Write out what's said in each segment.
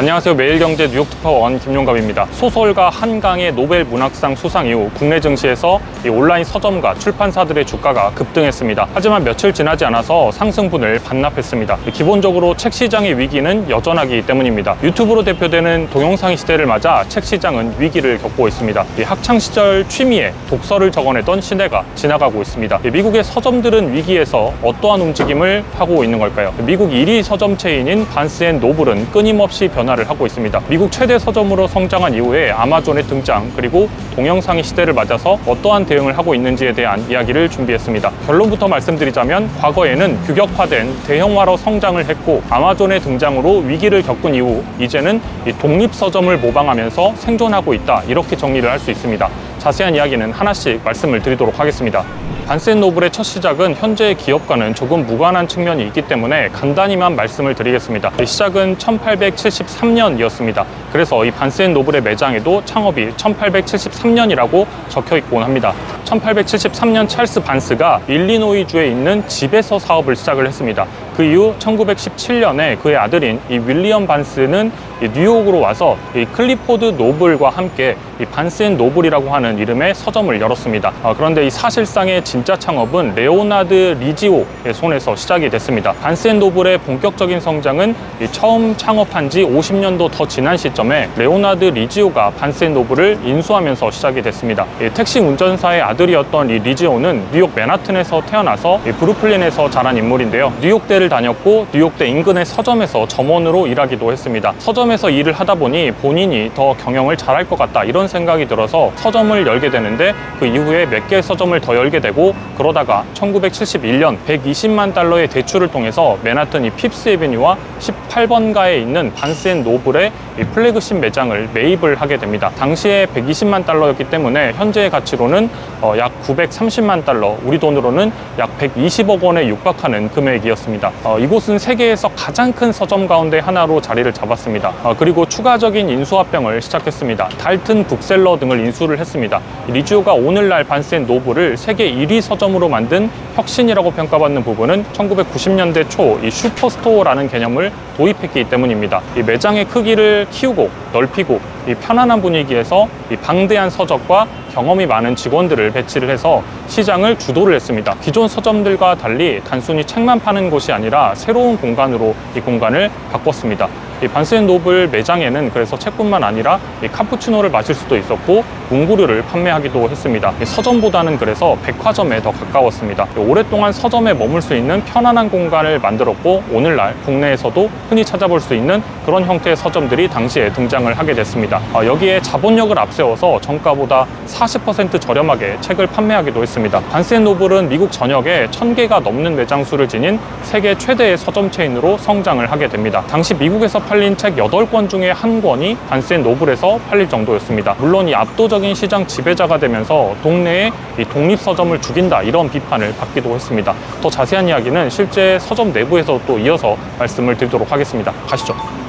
안녕하세요. 매일경제 뉴욕 특파원 김용갑입니다. 소설가 한강의 노벨 문학상 수상 이후 국내 증시에서 이 온라인 서점과 출판사들의 주가가 급등했습니다. 하지만 며칠 지나지 않아서 상승분을 반납했습니다. 기본적으로 책 시장의 위기는 여전하기 때문입니다. 유튜브로 대표되는 동영상 시대를 맞아 책 시장은 위기를 겪고 있습니다. 이 학창 시절 취미에 독서를 적어내던 시대가 지나가고 있습니다. 이 미국의 서점들은 위기에서 어떠한 움직임을 하고 있는 걸까요? 미국 1위 서점 체인인 반스앤 노블은 끊임없이 변화 를 하고 있습니다. 미국 최대 서점으로 성장한 이후에 아마존의 등장 그리고 동영상의 시대를 맞아서 어떠한 대응을 하고 있는지에 대한 이야기를 준비했습니다. 결론부터 말씀드리자면 과거에는 규격화된 대형화로 성장을 했고 아마존의 등장으로 위기를 겪은 이후 이제는 이 독립 서점을 모방하면서 생존하고 있다 이렇게 정리를 할 수 있습니다. 자세한 이야기는 하나씩 말씀을 드리도록 하겠습니다. 반센노블의 첫 시작은 현재의 기업과는 조금 무관한 측면이 있기 때문에 간단히만 말씀을 드리겠습니다. 이 시작은 1873년이었습니다. 그래서 이 반센노블의 매장에도 창업이 1873년이라고 적혀 있곤 합니다. 1873년 찰스 반스가 일리노이주에 있는 집에서 사업을 시작을 했습니다. 그 이후 1917년에 그의 아들인 이 윌리엄 반스는 이 뉴욕으로 와서 이 클리포드 노블과 함께 이 반스앤 노블이라고 하는 이름의 서점을 열었습니다. 아, 그런데 이 사실상의 진짜 창업은 레오나드 리지오의 손에서 시작이 됐습니다. 반스앤 노블의 본격적인 성장은 이 처음 창업한 지 50년도 더 지난 시점 시점에 레오나드 리지오가 반센노브를 인수하면서 시작이 됐습니다. 택시 운전사의 아들이었던 이 리지오는 뉴욕 맨하튼에서 태어나서 브루클린에서 자란 인물인데요. 뉴욕대를 다녔고 뉴욕대 인근의 서점에서 점원으로 일하기도 했습니다. 서점에서 일을 하다 보니 본인이 더 경영을 잘할 것 같다 이런 생각이 들어서 서점을 열게 되는데 그 이후에 몇 개의 서점을 더 열게 되고 그러다가 1971년 120만 달러의 대출을 통해서 맨하튼이 핍스 에비뉴와 18번가에 있는 반센 노블의 플레 390 매장을 매입을 하게 됩니다. 당시에 120만 달러였기 때문에 현재의 가치로는 어, 약 930만 달러, 우리 돈으로는 약 120억 원에 육박하는 금액이었습니다. 어, 이곳은 세계에서 가장 큰 서점 가운데 하나로 자리를 잡았습니다. 어, 그리고 추가적인 인수합병을 시작했습니다. 달튼 북셀러 등을 인수를 했습니다. 리지오가 오늘날 반센 노브를 세계 1위 서점으로 만든 혁신이라고 평가받는 부분은 1990년대 초 이 슈퍼스토어라는 개념을 도입했기 때문입니다. 이 매장의 크기를 키우고 넓히고 이 편안한 분위기에서 이 방대한 서적과 경험이 많은 직원들을 배치를 해서 시장을 주도를 했습니다. 기존 서점들과 달리 단순히 책만 파는 곳이 아니라 새로운 공간으로 이 공간을 바꿨습니다. 이 반스앤 노블 매장에는 그래서 책뿐만 아니라 이 카푸치노를 마실 수도 있었고 문구류를 판매하기도 했습니다. 이 서점보다는 그래서 백화점에 더 가까웠습니다. 오랫동안 서점에 머물 수 있는 편안한 공간을 만들었고 오늘날 국내에서도 흔히 찾아볼 수 있는 그런 형태의 서점들이 당시에 등장을 하게 됐습니다. 아, 여기에 자본력을 앞세워서 정가보다 40% 저렴하게 책을 판매하기도 했습니다. 반스앤노블은 미국 전역에 1000개가 넘는 매장 수를 지닌 세계 최대의 서점 체인으로 성장을 하게 됩니다. 당시 미국에서 팔린 책 8권 중에 한 권이 반스앤노블에서 팔릴 정도였습니다. 물론 이 압도적인 시장 지배자가 되면서 동네에 이 독립 서점을 죽인다 이런 비판을 받기도 했습니다. 더 자세한 이야기는 실제 서점 내부에서 또 이어서 말씀을 드리도록 하겠습니다. 가시죠.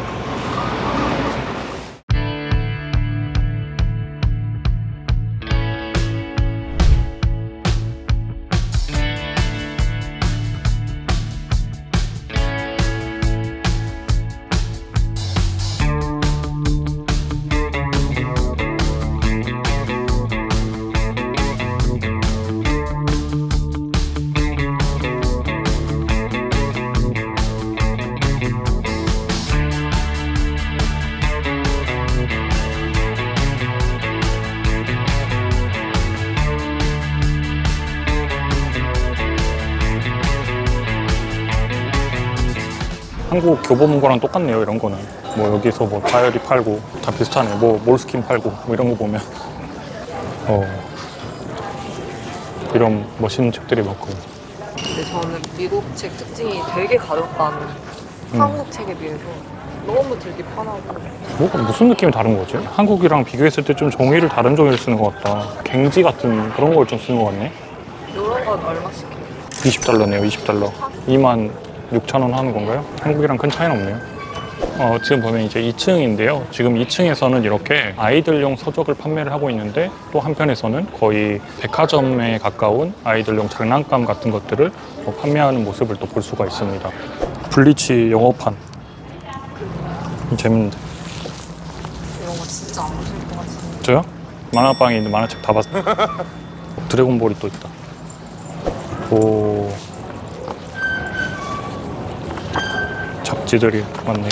한국 교보문 고랑 똑같네요 이런 거는. 뭐 여기서 뭐 다이어리 팔고 다 비슷하네. 뭐 몰스킨 팔고 뭐 이런 거 보면. 어. 이런 멋있는 책들이 많고. 근데 저는 미국 책 특징이 되게 가볍다는 한국 책에 비해서 너무 들기 편하고. 뭐가 무슨 느낌이 다른 거지? 한국이랑 비교했을 때 좀 종이를 다른 종이를 쓰는 것 같다. 갱지 같은 그런 걸 좀 쓰는 것 같네. 이런 건 얼마씩 해요? 20달러네요 20달러. 2만 6천 원 하는 건가요? 한국이랑 큰 차이는 없네요 어, 지금 보면 이제 2층인데요. 지금 2층에서는 이렇게 아이들용 서적을 판매를 하고 있는데 또 한편에서는 거의 백화점에 가까운 아이들용 장난감 같은 것들을 어, 판매하는 모습을 또 볼 수가 있습니다. 블리치 영어판. 재밌는데. 진짜 안 보실 것 같은데. 저요? 만화방에 있는 만화책 다 봤어요. 드래곤볼이 또 있다. 오. 잡지들이 많네요.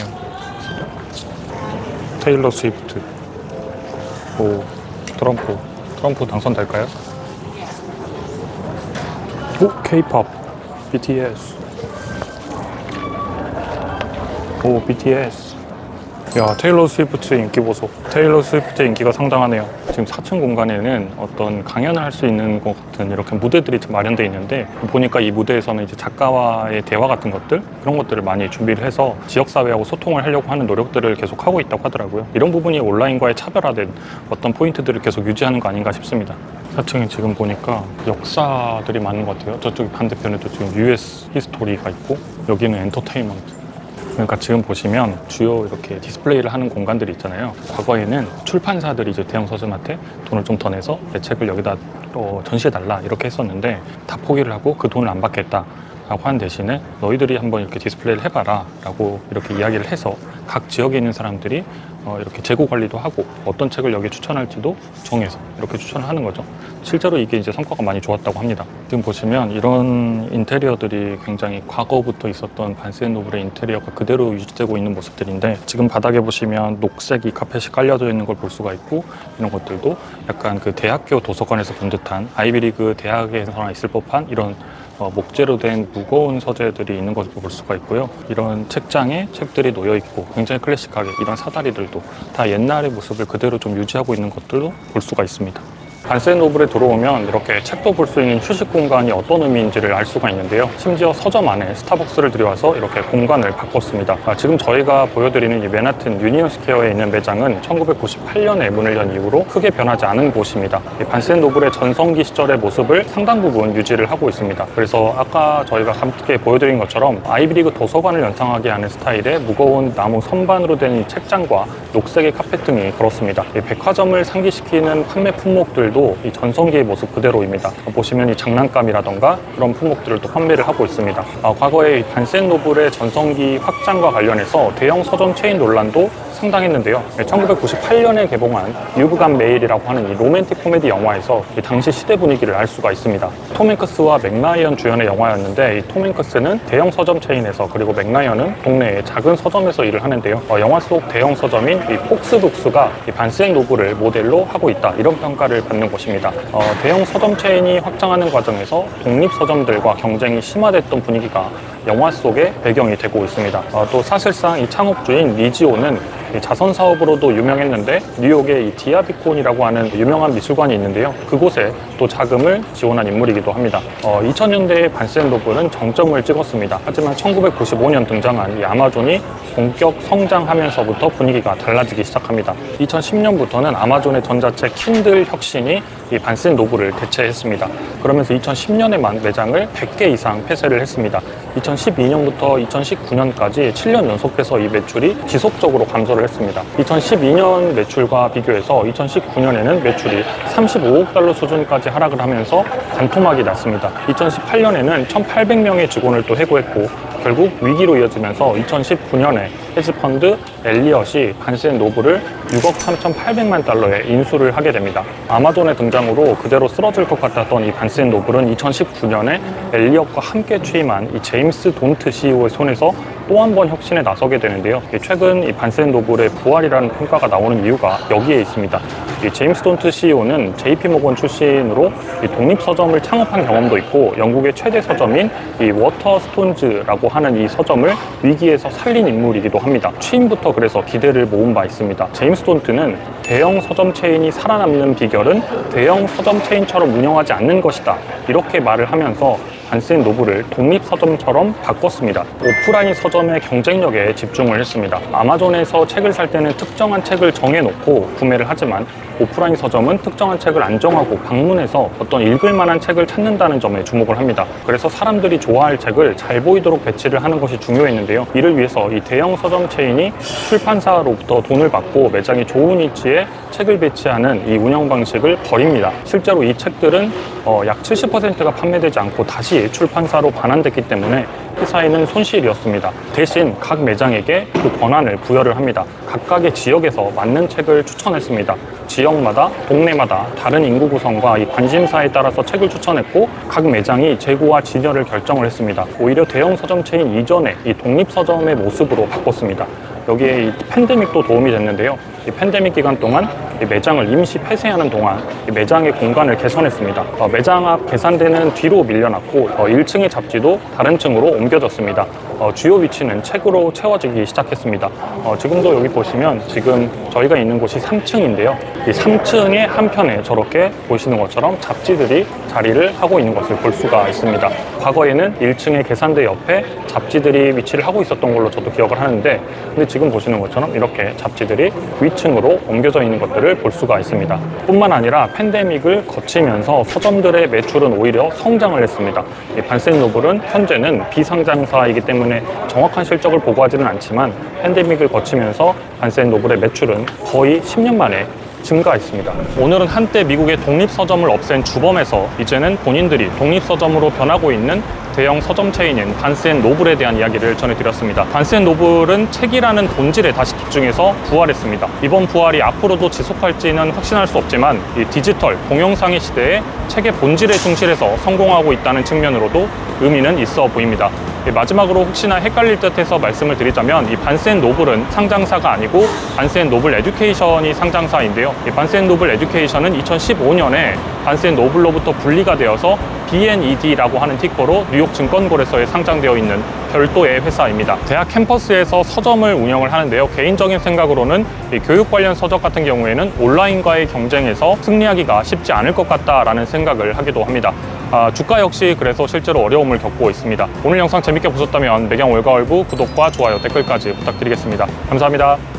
테일러 스위프트. 오. 트럼프. 트럼프 당선될까요? 오, K-pop. BTS. 오, BTS. 야, 테일러 스위프트 인기 보소. 테일러 스위프트 인기가 상당하네요. 지금 4층 공간에는 어떤 강연을 할 수 있는 것 같은 이렇게 무대들이 좀 마련되어 있는데 보니까 이 무대에서는 이제 작가와의 대화 같은 것들 그런 것들을 많이 준비를 해서 지역 사회하고 소통을 하려고 하는 노력들을 계속 하고 있다고 하더라고요. 이런 부분이 온라인과의 차별화된 어떤 포인트들을 계속 유지하는 거 아닌가 싶습니다. 4층에 지금 보니까 역사들이 많은 것 같아요. 저쪽 반대편에도 지금 US 히스토리가 있고 여기는 엔터테인먼트. 그러니까 지금 보시면 주요 이렇게 디스플레이를 하는 공간들이 있잖아요. 과거에는 출판사들이 이제 대형 서점한테 돈을 좀 더 내서 내 책을 여기다 어, 전시해달라 이렇게 했었는데 다 포기를 하고 그 돈을 안 받겠다. 라고 한 대신에 너희들이 한번 이렇게 디스플레이를 해봐라 라고 이렇게 이야기를 해서 각 지역에 있는 사람들이 어, 이렇게 재고 관리도 하고 어떤 책을 여기 추천할지도 정해서 이렇게 추천을 하는 거죠. 실제로 이게 이제 성과가 많이 좋았다고 합니다. 지금 보시면 이런 인테리어들이 굉장히 과거부터 있었던 반센노블의 인테리어가 그대로 유지되고 있는 모습들인데 지금 바닥에 보시면 녹색 이 카펫이 깔려져 있는 걸 볼 수가 있고 이런 것들도 약간 그 대학교 도서관에서 본 듯한 아이비리그 대학에서나 있을 법한 이런 어, 목재로 된 무거운 서재들이 있는 것을 볼 수가 있고요. 이런 책장에 책들이 놓여 있고 굉장히 클래식하게 이런 사다리들도 다 옛날의 모습을 그대로 좀 유지하고 있는 것들도 볼 수가 있습니다. 반센노블에 들어오면 이렇게 책도 볼 수 있는 휴식 공간이 어떤 의미인지를 알 수가 있는데요. 심지어 서점 안에 스타벅스를 들여와서 이렇게 공간을 바꿨습니다. 아, 지금 저희가 보여드리는 이 맨하튼 유니온 스퀘어에 있는 매장은 1998년에 문을 연 이후로 크게 변하지 않은 곳입니다. 이 반센노블의 전성기 시절의 모습을 상당 부분 유지를 하고 있습니다. 그래서 아까 저희가 함께 보여드린 것처럼 아이비리그 도서관을 연상하게 하는 스타일의 무거운 나무 선반으로 된이 책장과 녹색의 카페 등이 그렇습니다. 이 백화점을 상기시키는 판매 품목들도 이 전성기의 모습 그대로입니다. 보시면 이 장난감이라던가 그런 품목들을 또 판매를 하고 있습니다. 아, 과거에 이 반센노블의 전성기 확장과 관련해서 대형 서점 체인 논란도 상당했는데요. 1998년에 개봉한 유브간 메일이라고 하는 이 로맨틱 코미디 영화에서 이 당시 시대 분위기를 알 수가 있습니다. 톰 행크스와 맥라이언 주연의 영화였는데 이톰 행크스는 대형 서점 체인에서 그리고 맥라이언은 동네의 작은 서점에서 일을 하는데요. 어, 영화 속 대형 서점인 이 폭스 북스가 이 반스앤 노브를 모델로 하고 있다 이런 평가를 받는 곳입니다. 어, 대형 서점 체인이 확장하는 과정에서 독립 서점들과 경쟁이 심화됐던 분위기가 영화 속의 배경이 되고 있습니다. 어, 또 사실상 이 창업주인 리지오는 이 자선 사업으로도 유명했는데 뉴욕에 이 디아비콘이라고 하는 유명한 미술관이 있는데요. 그곳에 또 자금을 지원한 인물이기도 합니다. 어, 2000년대에 반센로브는 정점을 찍었습니다. 하지만 1995년 등장한 이 아마존이 본격 성장하면서부터 분위기가 달라지기 시작합니다. 2010년부터는 아마존의 전자책 킨들 혁신이 이 반센 노브를 대체했습니다. 그러면서 2010년에만 매장을 100개 이상 폐쇄를 했습니다. 2012년부터 2019년까지 7년 연속해서 이 매출이 지속적으로 감소를 했습니다. 2012년 매출과 비교해서 2019년에는 매출이 35억 달러 수준까지 하락을 하면서 반토막이 났습니다. 2018년에는 1,800명의 직원을 또 해고했고 결국 위기로 이어지면서 2019년에 헤지펀드 엘리엇이 반센 노브를 6억 3,800만 달러에 인수를 하게 됩니다. 아마존의 등장으로 그대로 쓰러질 것 같았던 이 반센 노블은 2019년에 엘리엇과 함께 취임한 이 제임스 돈트 CEO의 손에서 또 한 번 혁신에 나서게 되는데요. 이 최근 이 반센 노블의 부활이라는 평가가 나오는 이유가 여기에 있습니다. 이 제임스 돈트 CEO는 JP 모건 출신으로 이 독립 서점을 창업한 경험도 있고 영국의 최대 서점인 이 워터스톤즈라고 하는 이 서점을 위기에서 살린 인물이기도 합니다. 취임부터 그래서 기대를 모은 바 있습니다. 제임스 돈트는 대형 서점 체인이 살아남는 비결은 대형 서점 체인처럼 운영하지 않는 것이다. 이렇게 말을 하면서 반센 노브를 독립 서점처럼 바꿨습니다. 오프라인 서점의 경쟁력에 집중을 했습니다. 아마존에서 책을 살 때는 특정한 책을 정해놓고 구매를 하지만 오프라인 서점은 특정한 책을 안 정하고 방문해서 어떤 읽을 만한 책을 찾는다는 점에 주목을 합니다. 그래서 사람들이 좋아할 책을 잘 보이도록 배치를 하는 것이 중요했는데요. 이를 위해서 이 대형 서점 체인이 출판사로부터 돈을 받고 매장이 좋은 위치에 책을 배치하는 이 운영 방식을 버립니다. 실제로 이 책들은 어, 약 70%가 판매되지 않고 다시 책이 출판사로 반환됐기 때문에 회사에는 손실이었습니다. 대신 각 매장에게 그 권한을 부여를 합니다. 각각의 지역에서 맞는 책을 추천했습니다. 지역마다, 동네마다 다른 인구 구성과 이 관심사에 따라서 책을 추천했고 각 매장이 재고와 진열을 결정을 했습니다. 오히려 대형 서점 체인 이전에 이 독립 서점의 모습으로 바꿨습니다. 여기에 이 팬데믹도 도움이 됐는데요. 이 팬데믹 기간 동안 이 매장을 임시 폐쇄하는 동안 이 매장의 공간을 개선했습니다. 어, 매장 앞 계산대는 뒤로 밀려났고 어, 1층의 잡지도 다른 층으로 옮겨졌습니다. 어, 주요 위치는 책으로 채워지기 시작했습니다. 어, 지금도 여기 보시면 지금 저희가 있는 곳이 3층인데요. 이 3층의 한편에 저렇게 보시는 것처럼 잡지들이 자리를 하고 있는 것을 볼 수가 있습니다. 과거에는 1층의 계산대 옆에 잡지들이 위치를 하고 있었던 걸로 저도 기억을 하는데 근데 지금 보시는 것처럼 이렇게 잡지들이 위층으로 옮겨져 있는 것들을 볼 수가 있습니다. 뿐만 아니라 팬데믹을 거치면서 서점들의 매출은 오히려 성장을 했습니다. 이 반센노블은 현재는 비상장사이기 때문에 정확한 실적을 보고하지는 않지만 팬데믹을 거치면서 반센노블의 매출은 거의 10년 만에 증가했습니다. 오늘은 한때 미국의 독립 서점을 없앤 주범에서 이제는 본인들이 독립 서점으로 변하고 있는 대형 서점 체인인 반센 노블에 대한 이야기를 전해드렸습니다. 반센 노블은 책이라는 본질에 다시 집중해서 부활했습니다. 이번 부활이 앞으로도 지속할지는 확신할 수 없지만 이 디지털 동영상의 시대에 책의 본질에 충실해서 성공하고 있다는 측면으로도 의미는 있어 보입니다. 예, 마지막으로 혹시나 헷갈릴 듯 해서 말씀을 드리자면 이 반센 노블은 상장사가 아니고 반센 노블 에듀케이션이 상장사인데요. 이 반센 노블 에듀케이션은 2015년에 반센 노블로부터 분리가 되어서 BNED라고 하는 티커로 뉴욕 증권거래소에 상장되어 있는 별도의 회사입니다. 대학 캠퍼스에서 서점을 운영을 하는데요. 개인적인 생각으로는 이 교육 관련 서적 같은 경우에는 온라인과의 경쟁에서 승리하기가 쉽지 않을 것 같다라는 생각을 하기도 합니다. 아, 주가 역시 그래서 실제로 어려움을 겪고 있습니다. 오늘 영상 재밌게 보셨다면 매경 올가을부 구독과 좋아요, 댓글까지 부탁드리겠습니다. 감사합니다.